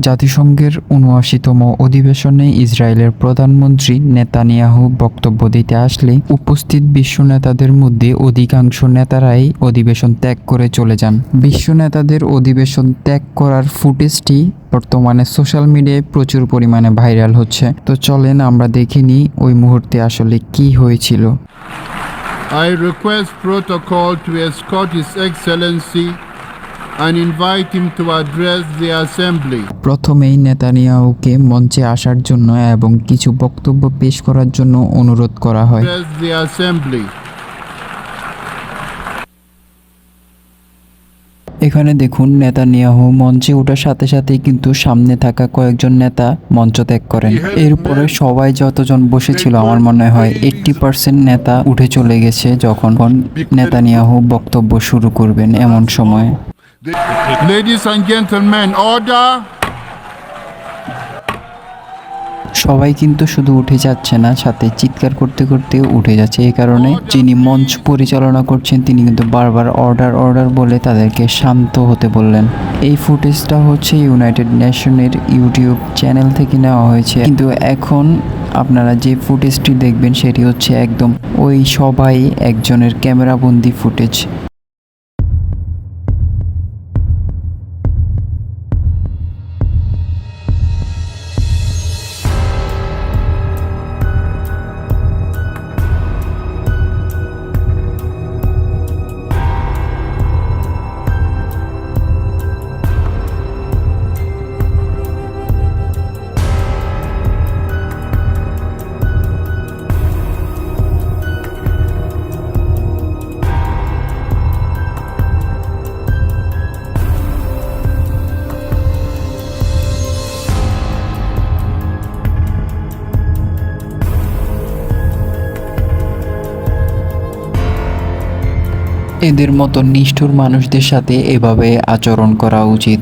জাতিসংঘের উনআশিতম অধিবেশনে ইসরায়েলের প্রধানমন্ত্রী নেতানিয়াহু বক্তব্য দিতে আসলে উপস্থিত বিশ্ব নেতাদের মধ্যে অধিকাংশ নেতারাই অধিবেশন ত্যাগ করে চলে যান। বিশ্ব নেতাদের অধিবেশন ত্যাগ করার ফুটেজটি বর্তমানে সোশ্যাল মিডিয়ায় প্রচুর পরিমাণে ভাইরাল হচ্ছে। তো চলেন আমরা দেখিনি ওই মুহূর্তে আসলে কি হয়েছিল। I request protocol to escort His Excellency and invite him to address the Assembly. প্রথমেই নেতানিয়াহুকে মঞ্চে আসার জন্য এবং কিছু বক্তব্য পেশ করার জন্য অনুরোধ করা হয় Address the Assembly. এখানে দেখুন নেতানিয়াহু মঞ্চে ওঠার সাথে সাথেই কিন্তু সামনে থাকা কয়েকজন নেতা মঞ্চ ত্যাগ করেন এরপরে সবাই যতজন বসেছিল আমার মনে হয় এইট্টি পার্সেন্ট নেতা উঠে চলে গেছে যখন নেতানিয়াহু বক্তব্য শুরু করবেন এমন সময় সবাই কিন্তু শুধু উঠে যাচ্ছে না, সাথে চিৎকার করতে করতে উঠে যাচ্ছে। এই কারণে যিনি মঞ্চ পরিচালনা করছেন, তিনি কিন্তু বারবার অর্ডার অর্ডার বলে তাদেরকে শান্ত হতে বললেন। এই ফুটেজটা হচ্ছে ইউনাইটেড নেশনের ইউটিউব চ্যানেল থেকে নেওয়া হয়েছে। কিন্তু এখন আপনারা যে ফুটেজটি দেখবেন, সেটি হচ্ছে একদম ওই সবাই একজনের ক্যামেরাবন্দি ফুটেজ। এদের মতো নিষ্ঠুর মানুষদের সাথে এভাবে আচরণ করা উচিত।